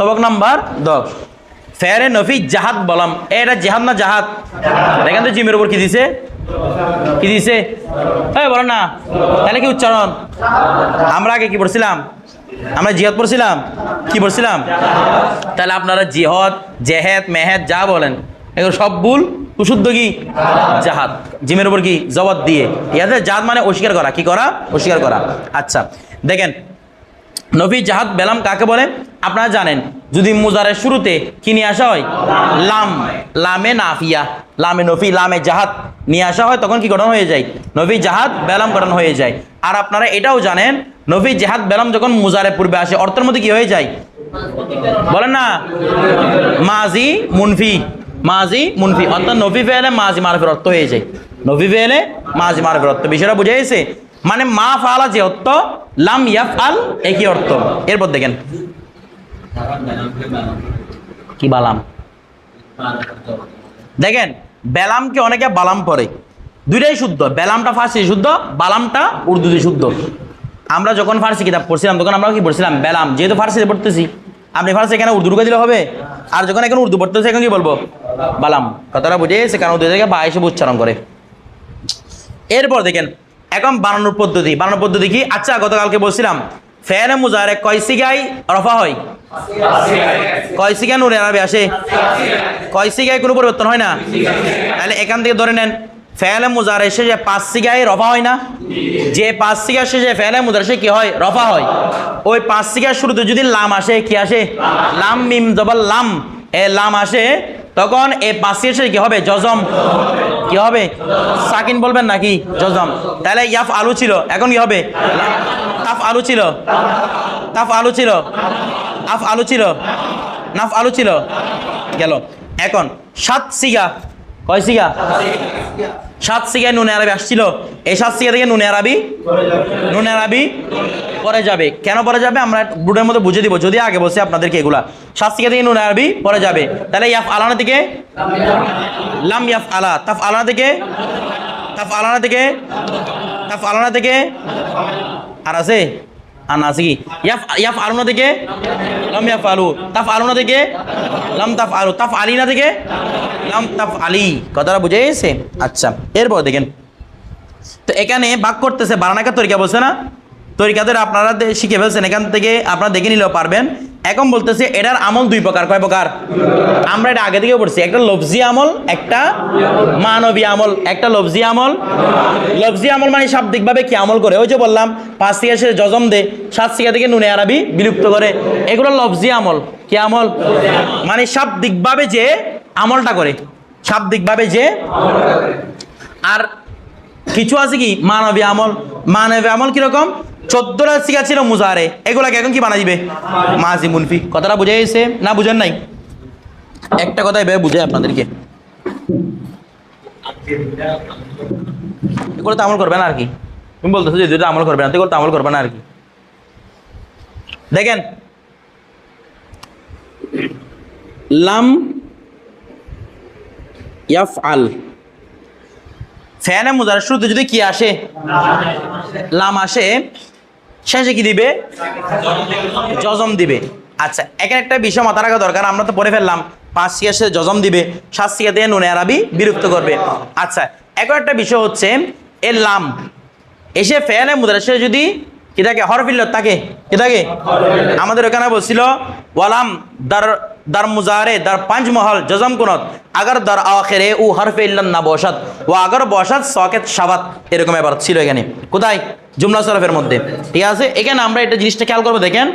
সবক নাম্বার দশ। ফেরে নফি জাহাদ বলাম। এটা জেহাদ না জাহাদ? দেখেন তো জিমের উপর কি দিছে? কি দিছে? হ্যাঁ বলেন না। তাহলে কি উচ্চারণ? আমরা আগে কি পড়ছিলাম? আমরা জিহাদ পড়ছিলাম? কি পড়ছিলাম? তাহলে আপনারা জিহদ, জেহেদ, মেহেদ যা বলেন, এগুলো সব ভুল, শুদ্ধ কি? জাহাদ। জিমের উপর কি? জবাব দিয়ে। ইয়াদের জাহাদ মানে অস্বীকার করা। কি করা? অস্বীকার করা। আচ্ছা দেখেন নবী জাহাদ বেলাম কাকে বলে? আপনারা জানেন। যদি মুজারের শুরুতে কি নিয়ে আসা হয়? লাম। লামে নাফিয়া। লামে নফি, লামে জাহাদ নিয়ে আসা হয়, তখন কি গঠন হয়ে যায়? নবী জাহাদ বেলাম গঠন হয়ে যায়। আর আপনারা এটাও জানেন, নবী জাহাদ বেলাম যখন মুজারের পূর্বে আসে, অর্থের মধ্যে কি হয়ে যায়? বলেন না? মাজি, মুনফি। মাজি, মুনফি। অর্থাৎ নফি ফেলে মাজি মারফের অর্থ হয়ে যায়। নফি ফেলে মাজি মারফের অর্থ। বিষয়টা বুঝে গেছে? মানে মা ফালা যে অর্থ, লাম ইয়াফ আল একই অর্থ। এরপর দেখেন। কি বালাম? দেখেন, বেলামকে অনেকে বালাম পড়ে। দুইটাই শুদ্ধ। বেলামটা ফার্সি শুদ্ধ, বালামটা উর্দুতে শুদ্ধ। আমরা যখন ফার্সি কিতাব পড়ছিলাম, তখন আমরা কি পড়ছিলাম? বেলাম। যেহেতু ফার্সিতে পড়তেছি, আপনি ফার্সি এখানে উর্দু ঢুকে দিলে হবে। আর যখন এখন উর্দু পড়তেছে, এখন কি বলব? বালাম। কথাটা বুঝে গেছে কারণ উর্দু থেকে বা হিসেবে উচ্চারণ করে। এরপর দেখেন এখন বানানোর পদ্ধতি। বানানোর পদ্ধতি কি? আচ্ছা গতকালকে বলছিলাম, ফেরে মুজারে কয় সিগাই রফা হয়? কয় সিগা নুরে আরবি আসে? কয় সিগায় কোনো পরিবর্তন হয় না? তাহলে এখান থেকে ধরে নেন ফেলে মুজার এসে যে পাঁচ সিগায় রফা হয় না? যে পাঁচ সিগা শেষে ফেলে মুজার এসে কি হয়? রফা হয়। ওই পাঁচ সিগার শুরুতে যদি লাম আসে, কি আসে? লাম, মিম, জবল, লাম। এ লাম আসে, তখন এ পাঁচ সিগা শেষে কি হবে? জজম। কি হবে? সাকিন বলবেন নাকি? জজম। তাহলে ইয়াফ আলু ছিল। এখন কি হবে? তাফ আলু ছিল। তাফ আলু ছিল। আফ আলু ছিল। নাফ আলু ছিল। গেল। এখন, সাত সিগা। কয় সিগা? সাত সিগায় নুনে আরবি আসছিল। এই সাত সিগা থেকে নুনে আরবি? নুনে আরবি? পরে যাবে। কেন পরে যাবে? আমরা বুডের মধ্যে বুঝে দিব। যদি আগে বসে আপনাদেরকে এগুলা। সাত সিগা থেকে নুনে আরবি পরে যাবে। তাহলে ইয়াফ আলানা থেকে? লাম ইয়াফ আলা। তাফ আলানা থেকে? তাফ আলানা থেকে? তাফ আলানা থেকে? আর আছে? আর না আছে কি? ইয়াফ আলুনা থেকে? লাম ইয়াফ আলু। তাফ আলুনা থেকে? লাম তাফ আলু। তাফ আলিনা থেকে? লাম তাফ আলি। কথাটা বুঝে গেছে? আচ্ছা। এরপর দেখেন। তো এখানে ভাগ করতেছে। বারানাকার তরিকা বলছে না? তরিকা ধরে আপনারা শিখে ফেলছেন, এখান থেকে আপনারা দেখে নিলেও পারবেন। এখন বলতেছে, এটার আমল দুই প্রকার। কয় প্রকার? আমরা এটা আগে থেকে পড়ছি। একটা লফজি আমল, একটা মানবী আমল। একটা লফজি আমল। লফজি আমল মানে শাব্দিকভাবে কি আমল করে? ওই যে বললাম, পাঁচ থেকে সে জজম দে, সাত শিকা থেকে নুনে আরবি বিলুপ্ত করে। এগুলো লফজি আমল। কি আমল? মানে শাব্দিকভাবে যে আমলটা করে। শাব্দিকভাবে যে আর কিছু আছে কি? মানবী আমল। মানবী আমল কীরকম? চোদ্দটা শিকা ছিল মুজারে এগুলাকে এখন কি বানা দিবে মাজি মুনফি। কথাটা বুঝে গেছে? না বুঝেন নাই? একটা কথা ভেবে বুঝে আপনাদেরকে। এগুলো তো আমল করবে না আর কি। তুমি বলতেছো যে দুটো আমল করবে না এগুলো তো আমল করবে না আর কি। দেখেন। লাম ইয়াফ আল ফ্যানে মুজার শুরুতে যদি কি আসে? লাম আসে। শেষে কি দিবে? জজম দিবে। আচ্ছা এখানে একটা বিষয় মাথা রাখা দরকার, আমরা তো পড়ে ফেললাম। পাঁচ সিয়াসে জজম দিবে, সাত সিয়া দিয়ে নুনে আরবি বিরক্ত করবে। আচ্ছা এখন একটা বিষয় হচ্ছে, এ লাম, এসে ফেলে মুদ্রাসে যদি কি থাকে হরফিল্ল থাকে, কি থাকে? আমাদের ওখানে বলছিল, ওয়ালাম দার দার মুজারে, দার পাঁচ মহল জজম কুনত, আগর দার আখেরে উ হরফে ইল্লান না বসাত, ও আগর বসাত সকেত সাবাত, এরকম এবার ছিল এখানে। কোথায়? জুমলা সরফের মধ্যে। ঠিক আছে? এখানে আমরা এটা জিনিসটা খেয়াল করব, দেখেন।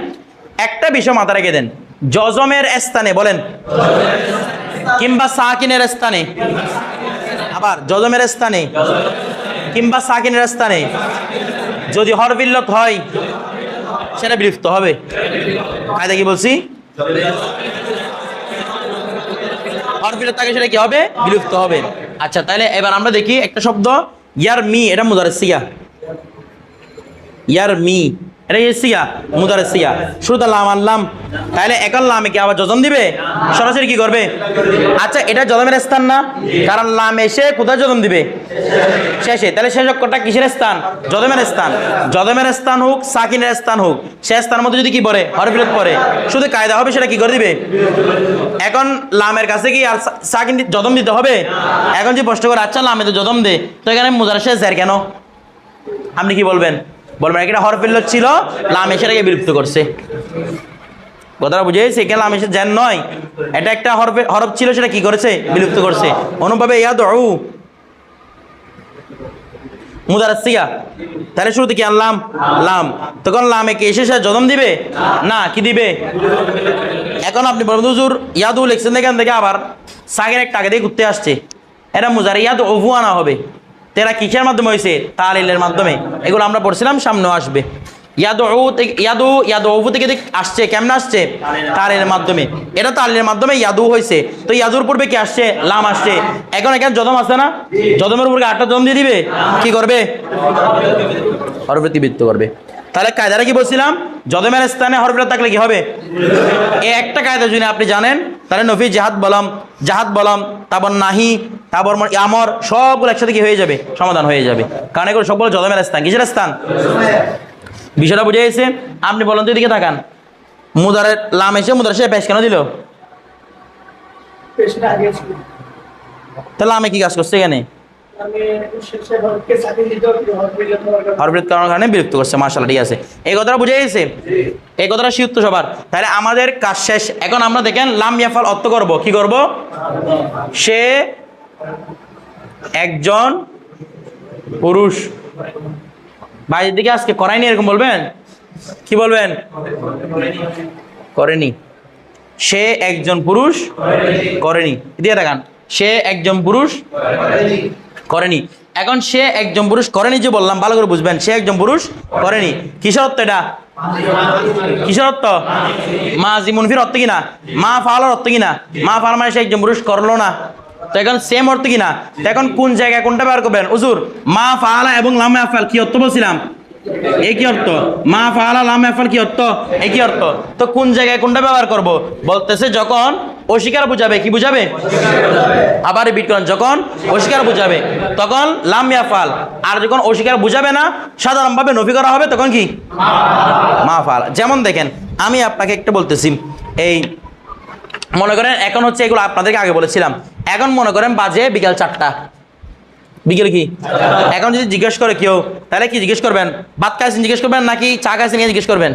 একটা বিষয় মাথা রেখে দেন। জজমের স্থানে, বলেন। কিংবা সাকিনের স্থানে। আবার, জজমের স্থানে। কিংবা সাকিনের স্থানে। যদি হরবিল্লত হয়, সেটা বিলুপ্ত হবে। কায়দা কি বলছি? হরবিল্লত থাকে, সেটা কি হবে? বিলুপ্ত হবে। আচ্ছা তাহলে এবার আমরা দেখি একটা শব্দ। ইয়ার মি এটা মুদার সিয়া ইয়ার মি। এটা সিয়া মুদারের সিয়া। শুরুতে লাম আনলাম তাহলে এখন লামে কি আবার যজম দিবে? সরাসরি কি করবে? আচ্ছা এটা যজমের স্থান না, কারণ লাম এসে কোথায় যজম দিবে? শেষে। তাহলে শেষ অক্ষরটা কিসের স্থান? যদমের স্থান। যদমের স্থান হোক, সাকিনের স্থান হোক, সে স্থানের মধ্যে যদি কি পড়ে? হরফিলত পড়ে। শুধু কায়দা হবে, সেটা কি করে দিবে? এখন লামের কাছে কি আর সাকিন যদম দিতে হবে? এখন যে প্রশ্ন করে আচ্ছা লামে তো যদম দে, তো এখানে মুজার শেষ কেন? আপনি কি বলবেন? বলবেন এটা হরফিল্লত ছিল লাম এসে এটাকে বিলুপ্ত করছে। কথাটা বুঝেছি এখানে লাম এসে জ্যান নয়। এটা একটা হরফে হরফ ছিল, সেটা কি করেছে? বিলুপ্ত করছে। অনুভাবে ইয়াদ ও মুদারাসিয়া তাহলে শুরুতে কি আনলাম? লাম। তখন লামে কি এসে সে জদম দিবে? না, কি দিবে? এখন আপনি বলুন, হুজুর ইয়াদু লিখছেন এখান থেকে আবার। সাগের একটা আগে দিয়ে ঘুরতে আসছে। এটা মুজার ইয়াদ অভু আনা হবে। তেরা কিসের মাধ্যমে হয়েছে তালিলের মাধ্যমে। এগুলো আমরা পড়ছিলাম, সামনে আসবে। ইয়াদু ইয়াদু ইয়াদু থেকে আসছে, কেমন আসছে? তালের মাধ্যমে। এটা তালের মাধ্যমে ইয়াদু হয়েছে তো ইয়াদুর পূর্বে কি আসছে? লাম আসছে। এখন এখানে যদম আসছে না? যদমের উপরে আটটা জম দিয়ে দিবে? কি করবে? পরবর্তী বৃত্ত করবে। তাহলে কায়দাটা কি বলছিলাম? যদমের স্থানে হরফিরা থাকলে কি হবে? এই একটা কায়দা যদি আপনি জানেন তাহলে নফি জাহাদ বলম জাহাদ বলম তারপর নাহি তারপর মর- আমর সবগুলো একসাথে কি হয়ে যাবে? সমাধান হয়ে যাবে। কারণ এগুলো সবগুলো যদমের স্থান। কিসের স্থান? বিষয়টা বুঝে গেছে? আপনি বলেন তো এদিকে তাকান। মুদারের লাম এসে মুদার সে পেশ কেন দিল? তাহলে আমি কি কাজ করছে এখানে? হরফিরত করানোর কারণে বিরক্ত করছে মার্শাল্লাহ ঠিক আছে। এই কথাটা বুঝে গেছে? এই কথাটা শিউত্ত সবার। তাহলে আমাদের কাজ শেষ। এখন আমরা দেখেন লাম ইয়াফাল অর্থ করব কি করব? সে একজন পুরুষ। বাইরের দিকে আজকে করায়নি এরকম বলবেন? কি বলবেন? করেনি। সে একজন পুরুষ করেনি। দিয়ে দেখান। সে একজন পুরুষ করেনি। এখন সে একজন পুরুষ করেনি যে বললাম, ভালো করে বুঝবেন, সে একজন পুরুষ করেনি। অর্থ এটা? অর্থ মা জিমুনফির অর্থ কিনা? মা ফালার অর্থ কিনা? মা ফাল মানে সে একজন পুরুষ করল না। তো এখন সেম অর্থ কিনা? তো এখন কোন জায়গায় কোনটা ব্যবহার করবেন? উজুর মা ফালা এবং লামে আফাল, কি অর্থ বলছিলাম? এ কি অর্থ? মা ফালা, লামে আফাল, কি অর্থ? কি অর্থ? তো কোন জায়গায় কোনটা ব্যবহার করব? বলতেছে যখন অস্বীকার বুঝাবে, কি বুঝাবে? আবার রিপিট করেন, যখন অস্বীকার বুঝাবে, তখন লাম ইয়াফাল আর যখন অস্বীকার বুঝাবে না, সাধারণভাবে নফি করা হবে, তখন কি? মাফাল যেমন দেখেন, আমি আপনাকে একটা বলতেছি, এই মনে করেন এখন হচ্ছে এগুলো আপনাদেরকে আগে বলেছিলাম। এখন মনে করেন বাজে বিকাল চারটা। বিকেল কি? এখন যদি জিজ্ঞেস করে কেউ, তাহলে কি জিজ্ঞেস করবেন? ভাত খাইছেন জিজ্ঞেস করবেন নাকি চা খাইছেন জিজ্ঞেস করবেন?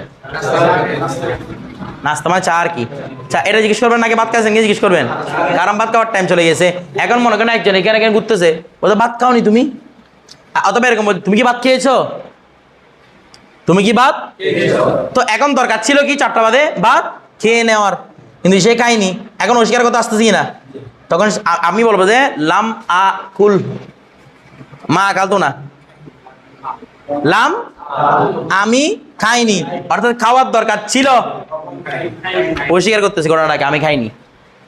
নাস্তা মানে চা আর কি। চা, এটা জিজ্ঞেস করবেন নাকি ভাত খাইছেন? জিজ্ঞেস করবেন? কারণ ভাত খাওয়ার টাইম চলে গেছে। এখন মনে করেন একজন এখানে এখানে ঘুরতেছে, ও তো ভাত খাওনি তুমি? অথবা এরকম তুমি কি ভাত খেয়েছো? তুমি কি ভাত? তো এখন দরকার ছিল কি চারটা বাদে ভাত খেয়ে নেওয়ার। কিন্তু সে খায়নি। এখন অস্বীকার কথা আসতেছি না তখন আমি বলব যে লাম আ কুল। মা কাল তো না। লাম আমি খাইনি। অর্থাৎ খাওয়ার দরকার ছিল। অস্বীকার করতেছি ঘটনাটাকে, আমি খাইনি।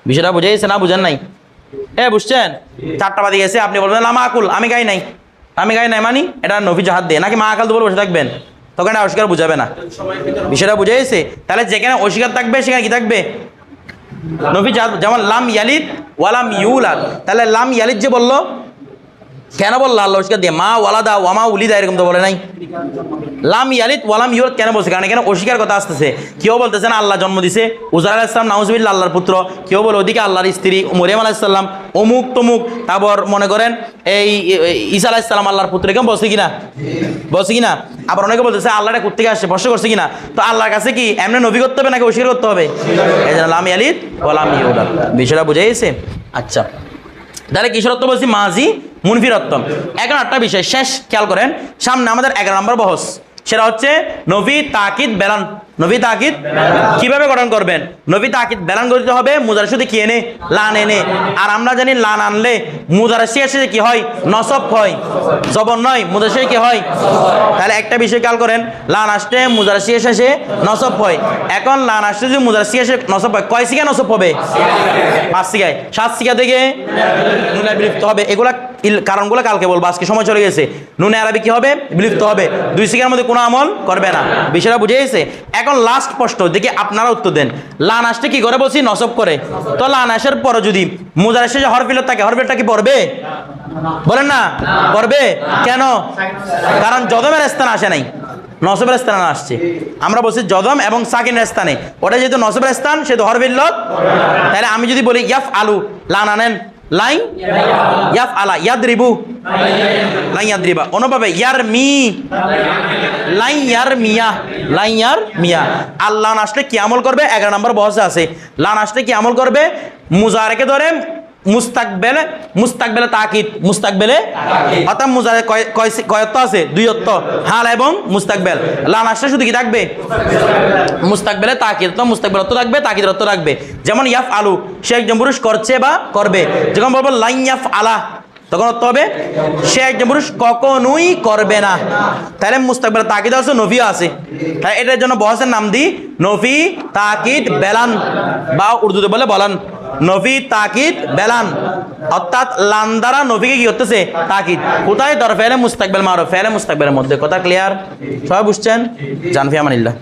বিষয়টা বুঝে গেছে না, বুঝেন নাই? এ, বুঝছেন? চারটা বাজে গেছে, আপনি বলবেন লাম আকুল আমি খাই নাই। আমি খাই নাই মানি? এটা নফি জাহাদ দিয়ে। নাকি মা আকাল বলে বসে থাকবেন? তখন এটা অস্বীকার বুঝাবে না। বিষয়টা বুঝে গেছে? তাহলে যেখানে অস্বীকার থাকবে, সেখানে কি থাকবে? নফি জাহাদ, যেমন লাম ইয়ালিদ, ওয়ালাম ইউলাদ। তাহলে লাম ইয়ালিদ যে বলল কেন বলল আল্লাহ অস্বীকার দিয়ে? মা ওয়ালাদা ওয়ামা উলিদা এরকম তো বলে নাই। লাম ইয়ালিদ ওয়ালাম ইউলাদ, কেন বলছে? কারণ এখানে অস্বীকার কথা আসতেছে। কেউ বলতেছে না আল্লাহ জন্ম দিছে। উজার আলাহ ইসলাম নাউজবিল্লা আল্লাহর পুত্র। কেউ বলে ওদিকে আল্লাহর স্ত্রী মরিয়াম আলাহিসাল্লাম অমুক তমুক। তারপর মনে করেন এই ঈসা আলাহিসাল্লাম আল্লাহর পুত্র কেমন বলছে কিনা? বলছে কিনা? আবার অনেকে বলতেছে আল্লাহটা কোথেকে আসছে? প্রশ্ন করছে কিনা? তো আল্লাহর কাছে কি এমনি নবী করতে হবে নাকি অস্বীকার করতে হবে? এই জন্য লাম ইয়ালিদ ওয়ালাম ইউলাদ। বিষয়টা বুঝে গেছে? আচ্ছা। তাহলে কিশোরত্ব বলছি? মাঝি মুনফিরত্ব এখন একটা বিষয়, শেষ, খেয়াল করেন। সামনে আমাদের এগারো নম্বর বহস। সেটা হচ্ছে নবী তাকিদ বেলান। নবী তাকিদ কীভাবে গঠন করবেন? নবী তাকিদ বেলান গঠিত হবে মুদার শুধু কি এনে? লান এনে। আর আমরা জানি লান আনলে মুদার শেষে কি হয়? নসব হয়। জবর নয় মুদার শেষে কি হয়? তাহলে একটা বিষয় খেয়াল করেন, লান আসতে মুদার শেষে নসব হয়। এখন লান আসতে যদি মুদার শেষে নসব হয়, কয় সিগা নসব হবে? পাঁচ সিগায় সাত সিগা থেকে বিলুপ্ত হবে। এগুলা কারণগুলো কালকে বলব, আজকে সময় চলে গেছে। নুনে আরবি কি হবে? বিলুপ্ত হবে। দুই সেকেন্ডের মধ্যে কোনো আমল করবে না। বিষয়টা বুঝে গেছে? এখন লাস্ট প্রশ্ন, দেখি আপনারা উত্তর দেন। লান আসতে কি করে বলছি? নসব করে। তো লান আসার পরে যদি মোজার এসে যে হরফিলত থাকে, হরফিলটা কি পড়বে? বলেন না। পড়বে? কেন? কারণ যদমের স্থান আসে নাই। নসবের স্থানে আসছে। আমরা বলছি যদম এবং সাকিনের স্থানে। ওটা যেহেতু নসবের স্থান, সেহেতু হরবিল্লত তাহলে আমি যদি বলি ইয়াফ আলু লান আনেন। লাইন ইয়াফ আলা ইয়াদ রিবু লাইন ইয়াদ রিবা অনুভাবে ইয়ার মি লাইন ইয়ার মিয়া লাইন ইয়ার মিয়া আল্লাহ আসলে কি আমল করবে? এগারো নম্বর বসে আছে। লান আসলে কি আমল করবে? মুজারেকে ধরে মুস্তাকবেলে মুস্তাকবেলে তাকিদ মুস্তাকবেলে অর্থাৎ মুজারে কয় কয় কয়ত্ব আছে? দুই অত্ত হাল এবং মুস্তাকবেল। লান আসলে শুধু কি থাকবে? মুস্তাকবেলে তাকিদ তো মুস্তাকবেল অর্থ থাকবে তাকিদ অর্থ থাকবে। যেমন ইয়াফ আলু সে একজন পুরুষ করছে বা করবে। যখন বলব লাইন ইয়াফ আলা তখন অর্থ হবে সে একজন পুরুষ কখনোই করবে না। তাহলে মুস্তাকবেল তাকিদ আছে নফিও আছে। তাই এটার জন্য বহসের নাম দিই নফি তাকিদ বেলান বা উর্দুতে বলে বলান। নফি তাকিদ, বেলান। অর্থাৎ লান্দারা নবীকে কি করতেছে? তাকিদ। কোথায়? দর ফেলে মুস্তাকবেল মারো ফেলে মুস্তাকবেলের মধ্যে। কথা ক্লিয়ার সবাই বুঝছেন? জানফি আমানিল্লাহ।